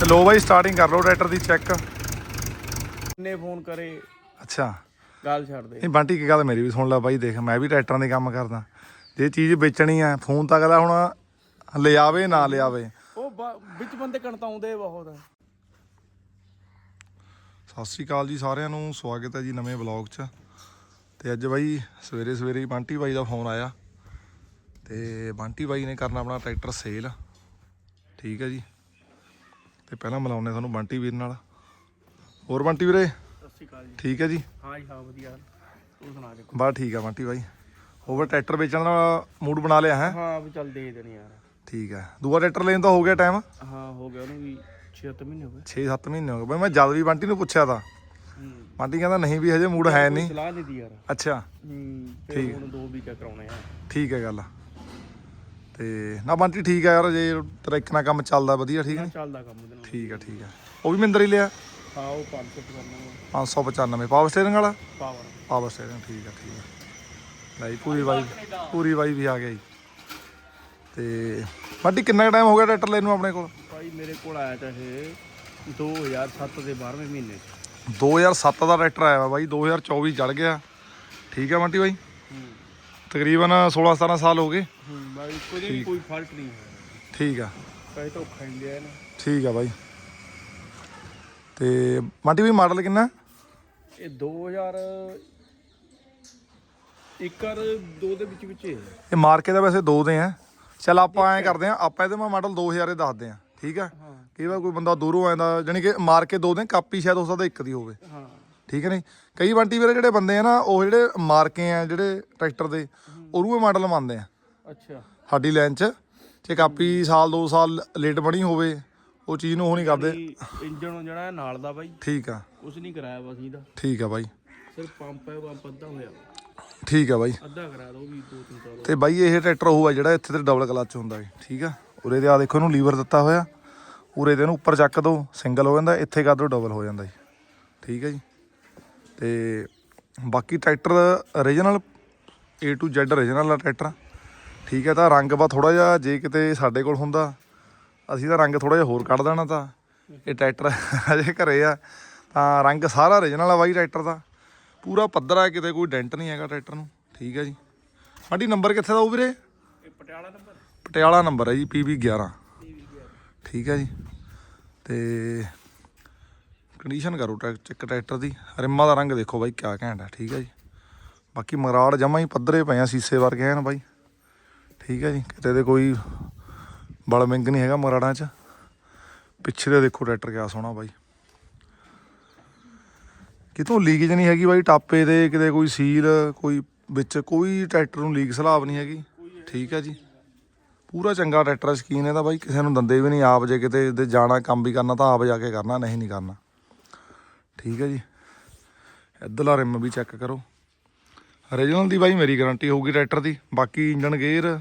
ਤੇ ਲੋ ਬਾਈ ਸਟਾਰਟਿੰਗ ਕਰ ਲਓ ਟਰੈਕਟਰ ਦੀ ਚੈੱਕ ਨੇ ਫੋਨ ਕਰੇ? ਅੱਛਾ। ਗੱਲ ਛੱਡ ਦੇ। ਇਹ ਬੰਟੀ ਕੀ ਗੱਲ ਮੇਰੀ ਵੀ ਸੁਣ ਲੈ ਬਾਈ ਦੇਖ ਮੈਂ ਵੀ ਟਰੈਕਟਰਾਂ ਦੇ ਕੰਮ ਕਰਦਾ। ਜੇ ਚੀਜ਼ ਵੇਚਣੀ ਆ ਫੋਨ ਤਾਂ ਅਗਲਾ ਹੁਣ ਲਿਆਵੇ ਨਾ ਲਿਆਵੇ ਉਹ ਵਿੱਚ ਬੰਦੇ ਕਣਤਾਉਂਦੇ ਬਹੁਤ। ਸਤਿ ਸ਼੍ਰੀ ਅਕਾਲ ਜੀ ਸਾਰਿਆਂ ਨੂੰ ਸਵਾਗਤ ਹੈ ਜੀ ਨਵੇਂ ਵਲੌਗ 'ਚ। ਤੇ ਅੱਜ ਬਾਈ ਸਵੇਰੇ ਸਵੇਰੇ ਬੰਟੀ ਬਾਈ ਦਾ ਫੋਨ ਆਇਆ। ਤੇ ਬੰਟੀ ਬਾਈ ਨੇ ਕਰਨਾ ਆਪਣਾ ਟਰੈਕਟਰ ਸੇਲ ਠੀਕ ਹੈ ਜੀ। ਤੇ ਪਹਿਲਾਂ ਮਿਲਾਉਂਦੇ ਤੁਹਾਨੂੰ ਬੰਟੀ ਵੀਰ ਨਾਲ। ਹੋਰ ਬੰਟੀ ਵੀਰੇ? ਸਤਿ ਸ਼੍ਰੀ ਅਕਾਲ ਜੀ। ਠੀਕ ਹੈ ਜੀ? ਹਾਂ ਜੀ ਹਾਂ ਵਧੀਆ। ਤੂੰ ਸੁਣਾ ਦੇ ਬਸ ਠੀਕ ਆ ਬੰਟੀ ਬਾਈ। ਹੋਰ ਟਰੈਕਟਰ ਵੇਚਣ ਦਾ ਮੂਡ ਬਣਾ ਲਿਆ ਹੈ? ਹਾਂ ਵੀ ਚੱਲ ਦੇ ਦੇਣੀ ਯਾਰ। ਠੀਕ ਹੈ ਦੂਆ ਟਰੈਕਟਰ ਲੈਣ ਦਾ ਹੋ ਗਿਆ ਟਾਈਮ ਹਾਂ ਹੋ ਗਿਆ ਉਹਨੂੰ ਵੀ 6-7 ਮਹੀਨੇ ਹੋ ਗਏ। 6-7 ਮਹੀਨੇ ਹੋ ਗਏ। ਬਈ ਮੈਂ ਜਦ ਵੀ ਬੰਟੀ ਨੂੰ ਪੁੱਛਿਆ ਤਾਂ। ਬੰਟੀ ਕਹਿੰਦਾ ਨਹੀਂ ਵੀ ਹਜੇ ਮੂਡ ਹੈ ਨਹੀਂ। ਸਲਾਹ ਨਹੀਂ ਦੀ ਯਾਰ। ਅੱਛਾ। ਹੂੰ ਠੀਕ। ਹੁਣ ਦੋ ਵੀ ਕਰਾਉਣੇ ਆ। ਠੀਕ ਹੈ ਗੱਲ ਤੇ ਨਾ ਬੰਟੀ ਠੀਕ ਹੈ ਯਾਰ ਜੇ ਤੇਰਾ ਇੱਕ ਨਾ ਕੰਮ ਚੱਲਦਾ ਵਧੀਆ ਠੀਕ ਹੈ ਚੱਲਦਾ ਕੰਮ ਉਹਦੇ ਨਾਲ। ਠੀਕ ਹੈ ਠੀਕ ਹੈ ਉਹ ਵੀ ਮਿੰਦਰ ਹੀ ਲਿਆ? ਹਾਂ ਉਹ 500 ਕਰਨਾ 595 ਪਾਵਰ ਸਟੀਅਰਿੰਗ ਵਾਲਾ? ਪਾਵਰ ਪਾਵਰ ਸਟੀਅਰਿੰਗ ਠੀਕ ਹੈ ਠੀਕ ਹੈ ਲੈ ਜੀ ਪੂਰੀ ਵਾਈ ਪੂਰੀ ਵਾਈ ਵੀ ਆ ਗਿਆ ਜੀ। ਤੇ ਬੰਟੀ ਕਿੰਨਾ ਟਾਈਮ ਹੋ ਗਿਆ ਟਰੈਕਟਰ ਲੈਣ ਨੂੰ ਆਪਣੇ ਕੋਲ? ਭਾਈ ਮੇਰੇ ਕੋਲ ਆਇਆ ਤਾਂ ਇਹ 2007 ਦੇ 12ਵੇਂ ਮਹੀਨੇ 'ਚ। 2007 ਦਾ ਟਰੈਕਟਰ ਆਇਆ ਵਾ ਬਾਈ 2024 ਚੜ ਗਿਆ। ਠੀਕ ਹੈ ਬੰਟੀ ਬਾਈ? ਤਕਰੀਬਨ 16 17 ਸਾਲ ਹੋ ਗਏ। ਹੂੰ ਬਾਈ ਕੋਈ ਵੀ ਕੋਈ ਫ਼ਰਕ ਨਹੀਂ ਹੈ। ਠੀਕ ਆ। ਕਈ ਤਾਂ ਔਖਾ ਹੀ ਲਿਆ ਨਾ। ਠੀਕ ਆ ਬਾਈ। ਤੇ ਬੰਟੀ ਬਾਈ ਮਾਡਲ ਕਿੰਨਾ? ਇਹ 2000 ਇੱਕ ਔਰ ਦੋ ਦੇ ਵਿੱਚ ਵਿੱਚ ਹੈ ਇਹ ਮਾਰਕੇ ਦਾ ਵੈਸੇ ਦੋ ਦੇ ਆ। ਚਲ ਆਪਾਂ ਐਂ ਕਰਦੇ ਆ ਆਪਾਂ ਇਹਦੇ ਮੈਂ ਮਾਡਲ 2000 ਦੇ ਦੱਸਦੇ ਆ ਠੀਕ ਆ? ਕਈ ਵਾਰ ਕੋਈ ਬੰਦਾ ਦੂਰੋਂ ਆਉਂਦਾ ਜਾਣੀ ਕਿ ਮਾਰ ਕੇ ਦੋ ਦੇ ਕਾਪੀ ਸ਼ਾਇਦ ਹੋ ਸਕਦਾ ਇੱਕ ਦੀ ਹੋਵੇ। ਹਾਂ। ਠੀਕ ਹੈ ਨਹੀਂ? ਕਈ ਬੰਟੀ ਵੀਰੇ ਜਿਹੜੇ ਬੰਦੇ ਆ ਨਾ ਉਹ ਜਿਹੜੇ ਮਾਰਕੇ ਆ ਜਿਹੜੇ ਟਰੈਕਟਰ ਦੇ ਉਹਨੂੰ ਮਾਡਲ ਮੰਨਦੇ ਆ। ਅੱਛਾ। ਸਾਡੀ ਲਾਈਨ 'ਚ ਜੇ ਕਾਪੀ ਸਾਲ 2 ਸਾਲ ਲੇਟ ਬਣੀ ਹੋਵੇ ਉਹ ਚੀਜ਼ ਨੂੰ ਉਹ ਨਹੀਂ ਕਰਦੇ। ਇੰਜਨ ਜਿਹੜਾ ਨਾਲ ਦਾ ਬਾਈ। ਠੀਕ ਆ। ਕੁਛ ਨਹੀਂ ਕਰਾਇਆ ਬਸ ਇਹਦਾ। ਠੀਕ ਆ ਬਾਈ। ਸਿਰਫ ਪੰਪ ਹੈ ਪੰਪ ਅੱਧਾ ਹੋਇਆ। ਠੀਕ ਆ ਬਾਈ। ਅੱਧਾ ਕਰਾ ਦੋ ਵੀ ਦੋ ਤਿੰਨ ਸਾਲ। ਤੇ ਬਾਈ ਇਹ ਟਰੈਕਟਰ ਉਹ ਆ ਜਿਹੜਾ ਇੱਥੇ ਤੇ ਡਬਲ ਕਲਚ ਹੁੰਦਾ ਹੈ ਠੀਕ ਆ? ਉਰੇ ਦੇ ਆ ਦੇਖੋ ਇਹਨੂੰ ਲੀਵਰ ਦਿੱਤਾ ਹੋਇਆ। ਉਰੇ ਦੇ ਇਹਨੂੰ ਉੱਪਰ ਚੱਕ ਦੋ ਸਿੰਗਲ ਹੋ ਜਾਂਦਾ ਇੱਥੇ ਕਰ ਦੋ ਡਬਲ ਹੋ ਜਾਂਦਾ ਜੀ। ਠੀਕ ਹੈ ਜੀ? ਤੇ ਬਾਕੀ tractor original A to Z original ਆ ਟਰੈਕਟਰ। ਠੀਕ ਹੈ ਤਾਂ ਰੰਗ ਬਾ ਥੋੜਾ ਜਿਹਾ ਜੇ ਕਿਤੇ ਸਾਡੇ ਕੋਲ ਹੁੰਦਾ ਅਸੀਂ ਤਾਂ ਰੰਗ ਥੋੜਾ ਜਿਹਾ ਹੋਰ ਕੱਢ ਦੇਣਾ ਤਾਂ। ਇਹ ਟਰੈਕਟਰ ਅਜੇ ਘਰੇ ਆ ਤਾਂ ਰੰਗ ਸਾਰਾ ਓਰੀਜਨਲ ਆ ਬਾਈ ਟਰੈਕਟਰ ਦਾ। ਪੂਰਾ ਪੱਧਰ ਆ ਕਿਤੇ ਕੋਈ ਡੈਂਟ ਨਹੀਂ ਹੈਗਾ ਟਰੈਕਟਰ ਨੂੰ। ਠੀਕ ਹੈ ਜੀ। ਸਾਡੀ ਨੰਬਰ ਕਿੱਥੇ ਦਾ ਉਹ ਵੀਰੇ? ਇਹ ਪਟਿਆਲਾ ਨੰਬਰ ਪਟਿਆਲਾ ਨੰਬਰ ਹੈ ਜੀ PB 11 ਠੀਕ ਹੈ ਜੀ। ਤੇ ਕੰਡੀਸ਼ਨ ਕਰੋ ਟਰੈਕ ਚੈੱਕ ਟਰੈਕਟਰ ਦੀ। ਰਿਮਾਂ ਦਾ ਰੰਗ ਦੇਖੋ ਬਾਈ, ਕਿਆ ਘੈਂਟ ਹੈ ਠੀਕ ਹੈ ਜੀ। ਬਾਕੀ ਮਰਾੜ ਜਮਾ ਹੀ ਪੱਧਰੇ ਪਏ ਆ ਸੀਸੇ ਵਰਗੇ ਐਨ ਬਾਈ। ਠੀਕ ਹੈ ਜੀ, ਕਿਤੇ ਦੇ ਕੋਈ ਬਲ ਮਿੰਗ ਨਹੀਂ ਹੈਗਾ ਮਰਾੜਾਂ 'ਚ। ਪਿੱਛੇ ਦੇ ਦੇਖੋ ਟਰੈਕਟਰ ਕਿਆ ਸੋਹਣਾ ਬਾਈ। ਕਿਤੋਂ ਲੀਕੇਜ ਨਹੀਂ ਹੈਗੀ ਬਾਈ, ਟਾਪੇ ਦੇ ਕਿਤੇ ਕੋਈ ਸੀਲ ਕੋਈ ਵਿੱਚ ਕੋਈ ਟਰੈਕਟਰ ਨੂੰ ਲੀਕ ਸਲਾਬ ਨਹੀਂ ਹੈਗੀ। ਠੀਕ ਹੈ ਜੀ। ਪੂਰਾ ਚੰਗਾ ਟਰੈਕਟਰ ਸਕੀਨ ਇਹਦਾ ਬਾਈ, ਕਿਸੇ ਨੂੰ ਦੰਦੇ ਵੀ ਨਹੀਂ, ਆਪ ਜੇ ਕਿਤੇ ਦੇ ਜਾਣਾ, ਕੰਮ ਵੀ ਕਰਨਾ ਤਾਂ ਆਪ ਜਾ ਕੇ ਕਰਨਾ, ਨਹੀਂ ਨਹੀਂ ਕਰਨਾ। ਠੀਕ ਹੈ ਜੀ। ਇੱਧਰਲਾ ਰਿਮ ਵੀ ਚੈੱਕ ਕਰੋ। ਓਰੀਜਨਲ ਦੀ ਬਾਈ ਮੇਰੀ ਗਾਰੰਟੀ ਹੋਊਗੀ ਟਰੈਕਟਰ ਦੀ। ਬਾਕੀ ਇੰਜਨ ਗੇਅਰ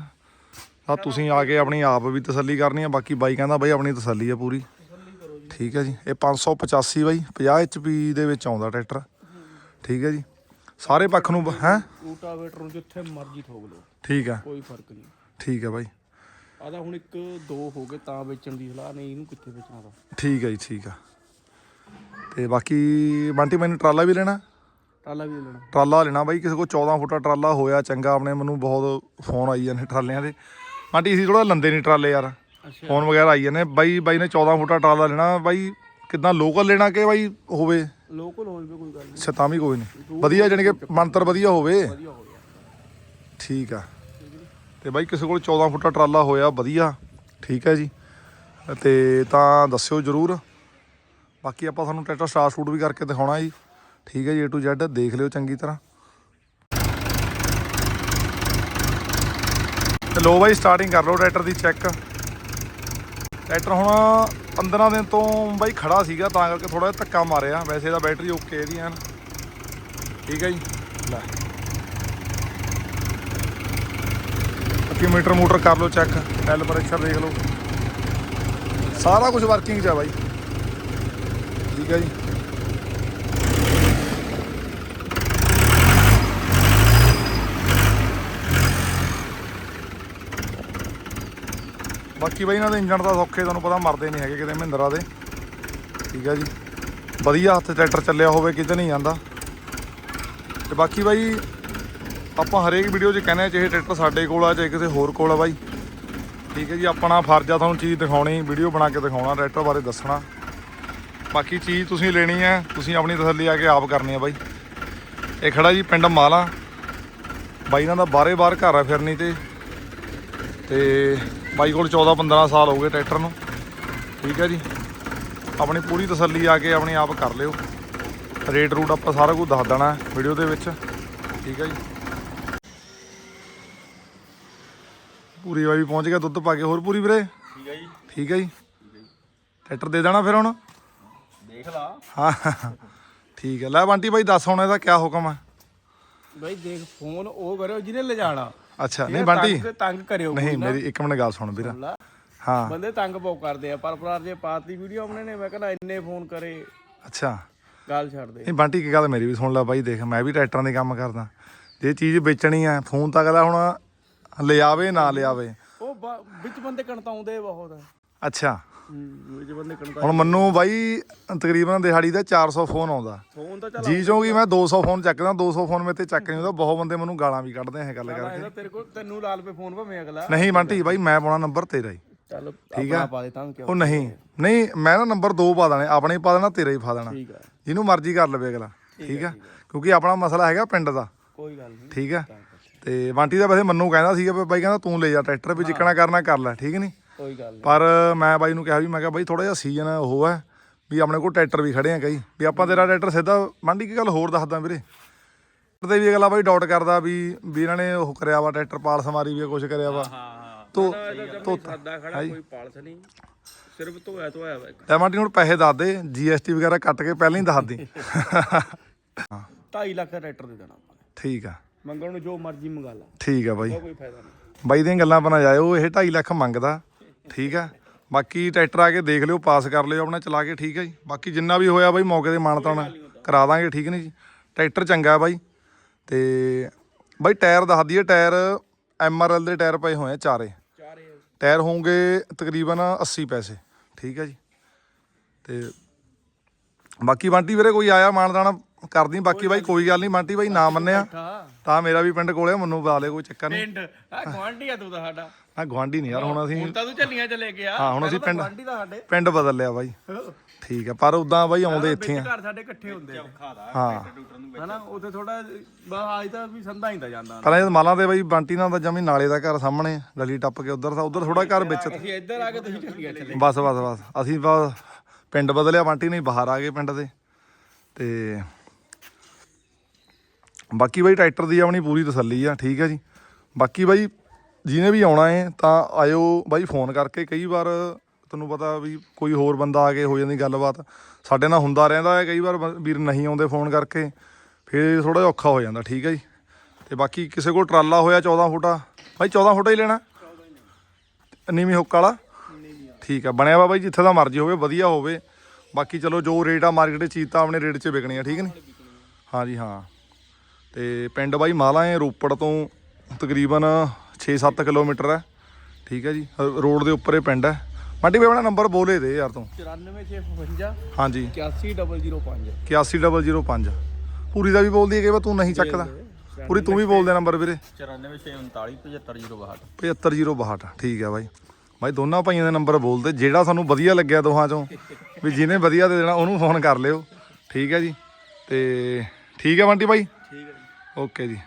ਆ ਤੁਸੀਂ ਆ ਕੇ ਆਪਣੀ ਆਪ ਵੀ ਤਸੱਲੀ ਕਰਨੀ ਆ। ਬਾਕੀ ਬਾਈ ਕਹਿੰਦਾ ਬਾਈ ਆਪਣੀ ਤਸੱਲੀ ਆ ਪੂਰੀ। ਠੀਕ ਹੈ ਜੀ। ਇਹ 585 ਬਾਈ 50 HP ਦੇ ਵਿੱਚ ਆਉਂਦਾ ਟਰੈਕਟਰ ਠੀਕ ਹੈ ਜੀ। ਸਾਰੇ ਪੱਖ ਨੂੰ ਹੈ? ਰੂਟਾਵੇਟਰ ਨੂੰ ਜਿੱਥੇ ਮਰਜ਼ੀ ਠੋਕ ਲਓ। ਠੀਕ ਆ। ਕੋਈ ਫ਼ਰਕ ਨਹੀਂ। ਠੀਕ ਹੈ ਬਾਈ। ਆਦਾ ਹੁਣ ਇੱਕ ਦੋ ਹੋ ਗਏ ਤਾਂ ਵੇਚਣ ਦੀ ਸਲਾਹ ਨਹੀਂ ਇਹਨੂੰ ਕਿੱਥੇ ਵੇਚਣਾ ਦਾ ਠੀਕ ਹੈ ਜੀ ਠੀਕ ਆ। ਤੇ ਬਾਕੀ ਬੰਟੀ ਮੈਨੂੰ ਟਰਾਲਾ ਵੀ ਲੈਣਾ। ਟਾਲਾ ਵੀ ਲੈਣਾ। ਟਰਾਲਾ ਲੈਣਾ ਬਾਈ ਕਿਸੇ ਕੋਲ 14 ਫੁੱਟਾ ਟਰਾਲਾ ਹੋਇਆ ਚੰਗਾ ਆਪਣੇ ਮੈਨੂੰ ਬਹੁਤ ਫੋਨ ਆਈ ਜਾਂਦੇ ਟਰਾਲਿਆਂ ਦੇ। ਬੰਟੀ ਅਸੀਂ ਥੋੜਾ ਲੰਦੇ ਨਹੀਂ ਟਰਾਲੇ ਯਾਰ। ਫੋਨ ਵਗੈਰਾ ਆਈ ਜਾਂਦੇ। ਬਾਈ ਬਾਈ ਨੇ 14 ਫੁੱਟਾ ਟਰਾਲਾ ਲੈਣਾ। ਬਾਈ ਕਿਦਾਂ ਲੋਕਲ ਲੈਣਾ ਕਿ ਬਾਈ ਹੋਵੇ? ਲੋਕਲ ਹੋਵੇ ਕੋਈ ਗੱਲ ਨਹੀਂ ਅੱਛਾ ਤਾਂ ਵੀ ਕੋਈ ਨਹੀਂ ਵਧੀਆ ਜਾਣੀ ਕਿ ਮੰਤਰ ਵਧੀਆ ਹੋਵੇ। ਠੀਕ ਆ। ਤੇ ਬਾਈ ਕਿਸੇ ਕੋਲ 14 ਫੁੱਟਾ ਟਰਾਲਾ ਹੋਇਆ ਵਧੀਆ। ਠੀਕ ਹੈ ਜੀ। ਤੇ ਤਾਂ ਦੱਸਿਓ ਜਰੂਰ। ਬਾਕੀ ਆਪਾਂ ਤੁਹਾਨੂੰ ਟਰੈਕਟਰ ਸਟਾਰਟ ਸ਼ੂਟ ਵੀ ਕਰਕੇ ਦਿਖਾਉਣਾ ਜੀ। ਠੀਕ ਹੈ ਜੀ, A to Z, ਦੇਖ ਲਿਓ ਚੰਗੀ ਤਰ੍ਹਾਂ। ਤੇ ਲੋ ਬਾਈ ਸਟਾਰਟਿੰਗ ਕਰ ਲਓ ਟਰੈਕਟਰ ਦੀ ਚੈੱਕ ਟਰੈਕਟਰ ਹੁਣ 15 ਦਿਨ ਤੋਂ ਬਾਈ ਖੜਾ ਸੀਗਾ, ਤਾਂ ਕਰਕੇ ਥੋੜਾ ਜਿਹਾ ਧੱਕਾ ਮਾਰਿਆ। ਵੈਸੇ ਤਾਂ ਬੈਟਰੀ ਓਕੇ ਇਹਦੀ ਐਨ। ਠੀਕ ਹੈ ਜੀ, ਲੈ। ਬਾਕੀ ਮੀਟਰ ਮੋਟਰ ਕਰ ਲਓ ਚੈੱਕ ਐਲ ਪ੍ਰੈਸ਼ਰ ਦੇਖ ਲਓ। ਸਾਰਾ ਕੁਝ ਵਰਕਿੰਗ 'ਚ ਆ ਬਾਈ। ਠੀਕ ਹੈ ਜੀ। ਬਾਕੀ ਬਾਈ ਇਹਨਾਂ ਦੇ ਇੰਜਣ ਦਾ ਸੌਖੇ, ਤੁਹਾਨੂੰ ਪਤਾ ਮਰਦੇ ਨਹੀਂ ਹੈਗੇ ਕਿਤੇ ਮਹਿੰਦਰਾ ਦੇ। ਠੀਕ ਹੈ ਜੀ। ਵਧੀਆ ਹੱਥ ਟਰੈਕਟਰ ਚੱਲਿਆ ਹੋਵੇ, ਕਿਤੇ ਨਹੀਂ ਜਾਂਦਾ। ਤੇ ਬਾਕੀ ਬਾਈ, ਆਪਾਂ ਹਰੇਕ ਵੀਡੀਓ 'ਚ ਕਹਿੰਦੇ ਆ ਚਾਹੇ ਟਰੈਕਟਰ ਸਾਡੇ ਕੋਲ ਆ, ਚਾਹੇ ਕਿਸੇ ਹੋਰ ਕੋਲ ਆ ਬਾਈ। ਠੀਕ ਹੈ ਜੀ, ਆਪਣਾ ਫਰਜ਼ ਆ ਤੁਹਾਨੂੰ ਚੀਜ਼ ਦਿਖਾਉਣੀ, ਵੀਡੀਓ ਬਣਾ ਕੇ ਦਿਖਾਉਣਾ, ਟਰੈਕਟਰ ਬਾਰੇ ਦੱਸਣਾ। ਬਾਕੀ ਚੀਜ਼ ਤੁਸੀਂ ਲੈਣੀ ਹੈ ਤੁਸੀਂ ਆਪਣੀ ਤਸੱਲੀ ਆ ਕੇ ਆਪ ਕਰਨੀ ਹੈ ਬਾਈ। ਇਹ ਖੜਾ ਜੀ ਪਿੰਡ ਮਾਲਾ। ਬਾਈ ਇਹਨਾਂ ਦਾ ਬਾਰੇ ਬਾਹਰ ਘਰ ਆ ਫਿਰਨੀ ਤੇ। ਤੇ ਬਾਈ ਕੋਲ 14 15 ਸਾਲ ਹੋ ਗਏ ਟਰੈਕਟਰ ਨੂੰ। ਠੀਕ ਹੈ ਜੀ। ਆਪਣੀ ਪੂਰੀ ਤਸੱਲੀ ਆ ਕੇ ਆਪਣੀ ਆਪ ਕਰ ਲਿਓ। ਰੇਟ ਰੂਟ ਆਪਾਂ ਸਾਰਾ ਕੁਝ ਦੱਸ ਦੇਣਾ ਵੀਡੀਓ ਦੇ ਵਿੱਚ। ਠੀਕ ਹੈ ਜੀ। ਪੂਰੀ ਵਾਲੀ ਪਹੁੰਚ ਗਿਆ ਦੁੱਧ ਪਾ ਕੇ। ਹੋਰ ਪੂਰੀ ਵੀਰੇ? ਠੀਕ ਹੈ ਜੀ। ਠੀਕ ਹੈ ਜੀ। ਟਰੈਕਟਰ ਦੇ ਦੇਣਾ ਫਿਰ ਹੁਣ? ਦੇਖ ਲਾ। ਹਾਂ ਠੀਕ ਹੈ। ਲੈ ਬੰਟੀ ਬਾਈ ਦੱਸ ਹੁਣ ਇਹਦਾ ਕੀ ਹੁਕਮ ਹੈ? ਬਾਈ ਦੇਖ ਫੋਨ ਉਹ ਕਰਿਓ ਜਿਹਨੇ ਲਿਜਾਣਾ। ਅੱਛਾ ਨਹੀਂ ਬੰਟੀ। ਤੰਗ- ਕਰਿਓ ਨਹੀਂ। ਮੇਰੀ ਇੱਕ ਮਿੰਟ ਗੱਲ ਸੁਣ ਵੀਰ। ਹਾਂ। ਬੰਦੇ ਤੰਗ ਬਹੁਤ ਕਰਦੇ ਆ ਪਰ ਪਰ ਜੇ ਪਾਤੀ ਵੀਡੀਓ ਆਪਣੇ ਨੇ ਮੈਂ ਕਹਿੰਦਾ ਇੰਨੇ ਫੋਨ ਕਰੇ। ਅੱਛਾ। ਗੱਲ ਛੱਡ ਦੇ। ਨਹੀਂ ਬੰਟੀ ਇੱਕ ਗੱਲ ਮੇਰੀ ਵੀ ਸੁਣ ਲੈ ਬਾਈ ਦੇਖ ਮੈਂ ਵੀ ਟਰੈਕਟਰਾਂ ਦੇ ਕੰਮ ਕਰਦਾ। ਜੇ ਚੀਜ਼ ਵੇਚਣੀ ਆ ਫੋਨ ਤਾਂ ਅਗਲਾ ਹੁਣ ਲਿਆਵੇ ਨਾ ਲਿਆਵੇ। ਉਹ ਵਿੱਚ ਬੰਦੇ ਕਣਤਾਉਂਦੇ ਬਹੁਤ। ਅੱਛਾ। ਹੁਣ ਮੈਨੂੰ ਬਾਈ ਤਕਰੀਬਨ ਦਿਹਾੜੀ ਦਾ 400 ਫੋਨ ਆਉਂਦਾ। ਫੋਨ ਤਾਂ ਚੱਲ ਜੀ ਚੋਂਗੀ ਮੈਂ 200 ਫੋਨ ਚੱਕਦਾ 200 ਫੋਨ ਮੇਰੇ ਤੇ ਚੱਕ ਨਹੀਂ ਹੁੰਦਾ ਬਹੁਤ ਬੰਦੇ ਮੈਨੂੰ ਗਾਲਾਂ ਵੀ ਕੱਢਦੇ ਇਹ ਗੱਲ ਕਰਕੇ। ਇਹਦਾ ਤੇਰੇ ਕੋਲ ਤੈਨੂੰ ਲਾਲ ਪੇ ਫੋਨ ਭਾਵੇਂ ਅਗਲਾ। ਨਹੀਂ ਬੰਟੀ ਬਾਈ ਮੈਂ ਪਾਉਣਾ ਨੰਬਰ ਤੇਰਾ ਹੀ। ਚੱਲ ਆਪਣਾ ਆ? ਪਾ ਦੇ ਤਾਂ ਕਿਉਂ ਉਹ ਨਹੀਂ ਨਹੀਂ ਮੈਂ ਨਾ ਨੰਬਰ 2 ਪਾ ਦੇਣੇ ਆਪਣੇ ਹੀ ਪਾ ਦੇਣਾ ਤੇਰਾ ਹੀ ਪਾ ਦੇਣਾ। ਜਿਹਨੂੰ ਮਰਜ਼ੀ ਕਰ ਲਵੇ ਅਗਲਾ ਠੀਕ ਆ ਕਿਉਂਕਿ ਆਪਣਾ ਮਸਲਾ ਹੈਗਾ ਪਿੰਡ ਦਾ। ਕੋਈ ਗੱਲ ਨਹੀਂ। ਠੀਕ ਆ? ਤੇ ਬੰਟੀ ਦਾ ਵੈਸੇ ਮੰਨੂ ਕਹਿੰਦਾ ਸੀਗਾ ਬਾਈ ਕਹਿੰਦਾ ਤੂੰ ਲੈ ਜਾ ਟਰੈਕਟਰ ਵੀ ਜਿੱਕਣਾ ਕਰਨਾ ਕਰ ਲੈ ਠੀਕ ਨਹੀਂ? ਕੋਈ ਗੱਲ ਨਹੀਂ ਪਰ ਮੈਂ ਬਾਈ ਨੂੰ ਕਿਹਾ ਵੀ ਮੈਂ ਕਿਹਾ ਬਾਈ ਥੋੜਾ ਜਿਹਾ ਸੀਜ਼ਨ ਉਹ ਹੈ ਵੀ ਆਪਣੇ ਕੋਲ ਟਰੈਕਟਰ ਵੀ ਖੜੇ ਆ ਕਈ। ਵੀ ਆਪਾਂ ਤੇਰਾ ਟਰੈਕਟਰ ਸਿੱਧਾ ਮੰਡੀ ਕੀ ਗੱਲ ਹੋਰ ਦੱਸਦਾ ਵੀਰੇ। ਤੇ ਵੀ ਅਗਲਾ ਬਾਈ ਡਾਊਟ ਕਰਦਾ ਵੀ ਵੀ ਇਹਨਾਂ ਨੇ ਉਹ ਕਰਿਆ ਵਾ ਟਰੈਕਟਰ ਪਾਲਸ ਮਾਰੀ ਵੀ ਕੁਛ ਕਰਿਆ ਵਾ। ਹਾਂ ਹਾਂ ਤੋ ਤੋ ਸਾਦਾ ਖੜਾ ਕੋਈ ਪਾਲਸ ਨਹੀਂ ਸਿਰਫ ਧੋਇਆ ਧੋਇਆ ਵਾ ਮੰਡੀ ਹੁਣ ਪੈਸੇ ਦੱਸ ਦੇ ਜੀਐਸਟੀ ਵਗੈਰਾ ਕੱਟ ਕੇ ਪਹਿਲਾਂ ਹੀ ਦੱਸ ਦੇ। 2.5 ਲੱਖ ਦਾ ਟਰੈਕਟਰ ਦੇ ਦੇਣਾ ਆਪਾਂ ਠੀਕ ਆ। ਮੰਗਣ ਨੂੰ ਜੋ ਮਰਜ਼ੀ ਮੰਗਾ ਲਾ। ਠੀਕ ਆ ਬਾਈ। ਕੋਈ ਫਾਇਦਾ ਨਹੀਂ ਬਾਈ ਦੀਆਂ ਗੱਲਾਂ ਬਣਾ ਜਾਇਓ ਇਹ 2.5 ਲੱਖ ਮੰਗਦਾ। ਠੀਕ ਆ ਬਾਕੀ ਟਰੈਕਟਰ ਆ ਕੇ ਦੇਖ ਲਿਓ ਪਾਸ ਕਰ ਲਿਓ ਆਪਣਾ ਚਲਾ ਕੇ ਠੀਕ ਆ ਜੀ। ਬਾਕੀ ਜਿੰਨਾ ਵੀ ਹੋਇਆ ਬਾਈ ਮੌਕੇ ਤੇ ਮਾਨਤਾਨ ਕਰਾ ਦਾਂਗੇ ਠੀਕ ਨਹੀਂ ਜੀ। ਟਰੈਕਟਰ ਚੰਗਾ ਬਾਈ। ਤੇ ਬਾਈ ਟਾਇਰ ਦੱਸ ਦਈਏ ਟਾਇਰ ਐਮਆਰਐਲ ਦੇ ਟਾਇਰ ਪਏ ਹੋਏ ਆ ਚਾਰੇ। ਚਾਰੇ ਟਾਇਰ ਹੋਣਗੇ ਤਕਰੀਬਨ 80 ਪੈਸੇ ਠੀਕ ਹੈ ਜੀ। ਤੇ ਬਾਕੀ ਬੰਟੀ ਵੀਰੇ ਕੋਈ ਆਇਆ ਮਾਨਦਾਣਾ ਕਰਦੀ ਬਾਕੀ ਬਾਈ ਕੋਈ ਗੱਲ ਨਹੀਂ ਬੰਟੀ ਬਾਈ ਨਾ ਮੰਨਿਆ। ਤਾਂ ਮੇਰਾ ਵੀ ਪਿੰਡ ਕੋਲੇ ਆ, ਮੈਨੂੰ ਬੁਲਾ ਲੈ ਕੋਈ ਚੱਕਰ ਨਹੀਂ। ਪਿੰਡ ਆ ਗਵਾਂਢੀ ਆ ਤੂੰ ਤਾਂ ਸਾਡਾ। ਨਾ ਗਵਾਂਢੀ ਨਹੀਂ ਯਾਰ ਹੁਣ ਅਸੀਂ ਹੁਣ ਤਾਂ ਤੂੰ ਝੱਲੀਆਂ ਚਲੇ ਗਿਆ ਹਾਂ, ਹੁਣ ਅਸੀਂ ਪਿੰਡ- ਗਵਾਂਢੀ ਦਾ ਸਾਡੇ। ਪਿੰਡ ਬਦਲ ਲਿਆ ਬਾਈ। ਠੀਕ ਆ ਪਰ ਉਦਾਂ ਬਾਈ ਆਉਂਦੇ ਇੱਥੇ ਆ। ਘਰ ਸਾਡੇ ਇਕੱਠੇ ਹੁੰਦੇ ਨੇ ਹਾਂ। ਹਨਾ ਉੱਥੇ ਥੋੜਾ ਬਸ ਅੱਜ ਤਾਂ ਵੀ ਸੰਧਾ ਹੀ ਤਾਂ ਜਾਂਦਾ ਪਹਿਲਾਂ ਜਦ ਮਾਲਾਂ ਦੇ ਬਾਈ ਬੰਟੀ ਨਾਲ ਦਾ ਜਮੀ ਨਾਲੇ ਦਾ ਘਰ ਸਾਹਮਣੇ ਆ, ਗਲੀ ਟੱਪ ਕੇ ਉਧਰ ਦਾ ਉਧਰ ਥੋੜਾ ਘਰ ਵਿੱਚ। ਅਸੀਂ ਇੱਧਰ ਆ ਕੇ ਤੁਸੀਂ ਝੱਲੀਆਂ ਚਲੇ ਬਸ ਬਸ ਬਸ। ਅਸੀਂ ਬਸ ਪਿੰਡ ਬਦਲਿਆ ਬੰਟੀ ਨਹੀਂ ਬਾਹਰ ਆ ਗਏ ਪਿੰਡ ਦੇ। ਤੇ ਬਾਕੀ ਬਾਈ ਟਰੈਕਟਰ ਦੀ ਆਪਣੀ ਪੂਰੀ ਤਸੱਲੀ ਆ ਠੀਕ ਹੈ ਜੀ। ਬਾਕੀ ਬਾਈ ਜਿਹਨੇ ਵੀ ਆਉਣਾ ਹੈ ਤਾਂ ਆਇਓ ਬਾਈ ਫੋਨ ਕਰਕੇ। ਕਈ ਵਾਰ ਤੁਹਾਨੂੰ ਪਤਾ ਵੀ ਕੋਈ ਹੋਰ ਬੰਦਾ ਆ ਕੇ ਹੋ ਜਾਂਦੀ ਗੱਲਬਾਤ। ਸਾਡੇ ਨਾਲ ਹੁੰਦਾ ਰਹਿੰਦਾ ਹੈ ਕਈ ਵਾਰ ਬ- ਵੀਰ ਨਹੀਂ ਆਉਂਦੇ ਫੋਨ ਕਰਕੇ। ਫਿਰ ਥੋੜਾ ਜਿਹਾ ਔਖਾ ਹੋ ਜਾਂਦਾ, ਠੀਕ ਹੈ ਜੀ। ਤੇ ਬਾਕੀ ਕਿਸੇ ਕੋਲ ਟਰਾਲਾ ਹੋਇਆ 14 ਫੁੱਟਾ, ਬਾਈ 14 ਫੁੱਟਾ ਹੀ ਲੈਣਾ। ਨੀਵੀਂ ਹੁੱਕ ਵਾਲਾ? ਠੀਕ ਆ, ਬਣਿਆ ਵਾ ਬਾਈ, ਜਿੱਥੇ ਦਾ ਮਰਜ਼ੀ ਹੋਵੇ, ਵਧੀਆ ਹੋਵੇ। ਬਾਕੀ ਚਲੋ ਜੋ ਰੇਟ ਆ, ਮਾਰਕੀਟ 'ਚ ਚੀਜ਼ ਤਾਂ ਆਪਣੇ ਰੇਟ 'ਚ ਵਿਕਣੀ ਆ ਠੀਕ ਨਹੀਂ? ਹਾਂਜੀ, ਹਾਂ। ਤੇ ਪਿੰਡ ਬਾਈ ਮਾਲਾ ਹੈ ਰੋਪੜ ਤੋਂ ਤਕਰੀਬਨ 6-7 ਕਿਲੋਮੀਟਰ ਹੈ। ਠੀਕ ਹੈ ਜੀ। ਰੋਡ ਦੇ ਉੱਪਰ ਇਹ ਪਿੰਡ ਹੈ। ਮਾਟੀ ਬਾਈ ਆਪਣਾ ਨੰਬਰ ਬੋਲੇ ਦੇ ਯਾਰ ਤੂੰ। 94655 ਹਾਂਜੀ। 81005 81005 ਪੂਰੀ ਦਾ ਵੀ ਬੋਲਦੀ ਹੈ ਕਿ ਵਾ ਤੂੰ ਨਹੀਂ ਚੱਕਦਾ? ਪੂਰੀ ਤੂੰ ਵੀ ਬੋਲ ਦੇ ਨੰਬਰ ਵੀਰੇ। 94639 75062 75062 ਠੀਕ ਹੈ ਬਾਈ। ਬਾਈ ਦੋਨਾਂ ਭਾਈਆਂ ਦੇ ਨੰਬਰ ਬੋਲਦੇ। ਜਿਹੜਾ ਸਾਨੂੰ ਵਧੀਆ ਲੱਗਿਆ ਦੋਹਾਂ ਚੋਂ ਵੀ ਜਿਹਨੇ ਵਧੀਆ ਦੇ ਦੇਣਾ ਉਹਨੂੰ ਫੋਨ ਕਰ ਲਿਓ। ਠੀਕ ਹੈ ਜੀ। ਤੇ ਠੀਕ ਹੈ ਬੰਟੀ ਬਾਈ? ਠੀਕ ਹੈ ਜੀ। ਓਕੇ ਜੀ।